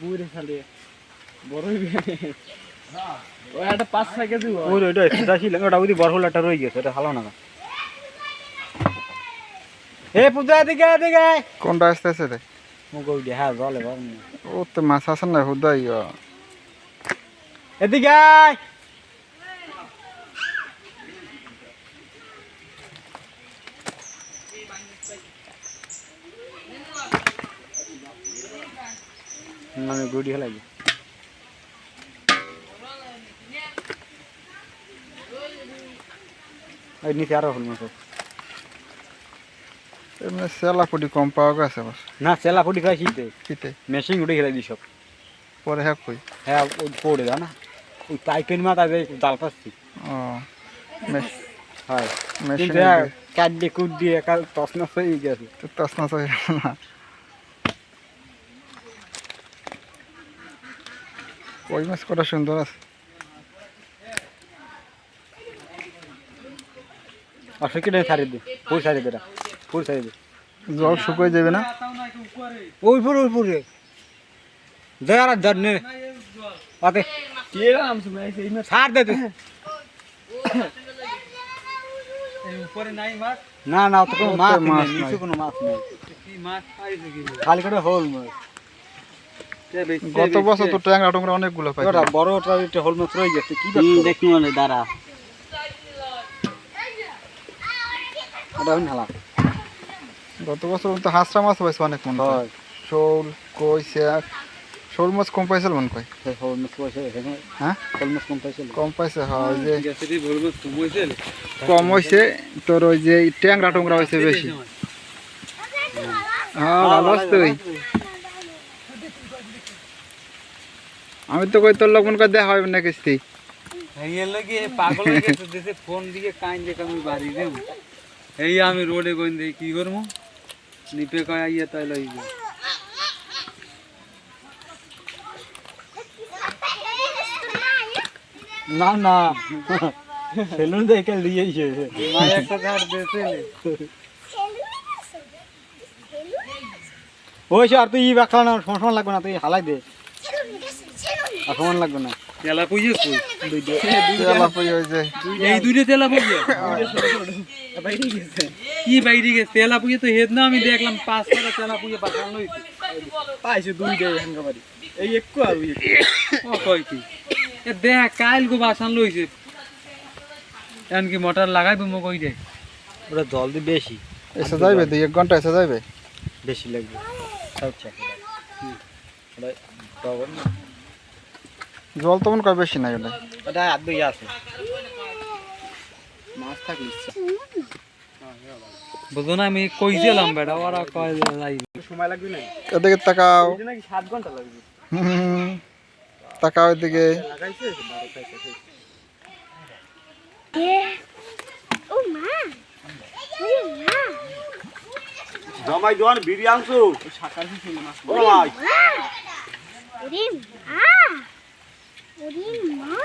পুরে খালি। বড়ই ওই একটা পাঁচ ছয় কেজি ওই ওইটা সেটা ছিল ওটা বুঝি বরফুল একটা রয়ে গেছে এটা ভালো না। এ পূজা কোনটা আসতে দিয়ে, হ্যাঁ জলে। ও তো মাছ আছে না হুদাই এদিকে মানে গুড়ি হলাই এই নিচে আরও হল মাছ এমনি সেলাপুটি কম পাওয়া গেছে বাস না চেলা ফুটি খাই শীতে। কিতে মেশিন উঠে খেলাই দিস সব পরে হ্যাঁ কই। হ্যাঁ ওই পড়ে দাও না। ওই পাইপের মাথা দিয়ে জাল পাচ্ছি। ও হয়। মেশিনে দিয়ে- কাট দিয়ে কুট দিয়ে কাল তসনস হয়ে গেছে। তো হয়ে না। কই মাছ কটা সুন্দর আছে। আর সে কেটে ছাড়ি দে পুর ছাড়ি দে পুর ছাড়ি দে। জল শুকিয়ে যাবে না? ওই পুর ওই পুরে। দে আর ধর নে। আতে। কে রাম শুনে এই না ছাড় দে তুই। এই উপরে নাই মাছ না না তো কোনো মাছ মাছ নেই নাই। নিচে কোনো মাছ নেই। কি মাছ পাইছে কি? খালি করে হোল মাছ। গত বছর তো ট্যাংরা টুংরা অনেকগুলো পাই ওটা বড় ওটা একটা হোল মাছ রয়ে গেছে কি দেখি মানে দাঁড়া। ওটা হইন হালা গত বছর তো হাঁসরা মাছ পাইছে অনেক মনে হয় হয়। শোল কই শ্যাক শোল মাছ কম পাইছিল মনে কয় সেই হোল মাছ এখানে হ্যাঁ। হোল মাছ কম পাইছিল। কম পাইছে হয় যে গেছে রে বলব ঘুমাইছে কম হয়েছে তোর ওই যে ট্যাংরা টুংরা হয়েছে বেশি। হ্যাঁ ভালো আছে তুই। আমি তো কই তোর লোক মনে করে দেখা হবে না কিস্তি? এই লাগি পাগল হয়ে গেছে দেশে ফোন দিয়ে কাইন দেখে আমি বাড়ি দেব এই আমি রোডে কইন দেই কি করব নিপে কয় আইয়া তাই লইব। না না। সেলুন দেখে লিয়েছে মা একটা ধার দেছে ওই সে আর তুই ই বাকলা না সমান লাগবে না তুই হালাই দে। আর লাগবে না। তেলা পুইয়ে কই তেলা পই যে এই দুইটা তেলা পুইয়ে। বাইরে গেছে কি বাইরে গেছে? তেলা পুইয়ে তো হেদ না আমি দেখলাম পাঁচ টাকা তেলা পুইয়ে পাঠানো হইছে। পাইছে দুই দে হাঙ্গাবাড়ি এই একটু আর ওই ও কয় কি? এ দেখ কাইল গো বাসান লইছে। এমনকি মোটর লাগাইবো মো কই দে ওটা জল দিয়ে বেশি। এসে যাইবে দুই এক ঘণ্টা এসে যাইবে। বেশি লাগবে। সব চেক পাবো না? জল তো মনে কর বেশি নাই ওটা। ওটা আর দুই আছে। মাছ থাকলে বুঝো না আমি কইছিলাম বেটা ওরা কয় যে যাইবে সময় লাগবে না? এদিকে তাকাও। নাকি সাত ঘণ্টা লাগবে। তাকাও এদিকে। লাগাইছে? বারো খাইছে জামাই কি ছিল ভাই। ওরে মা। ওরে মা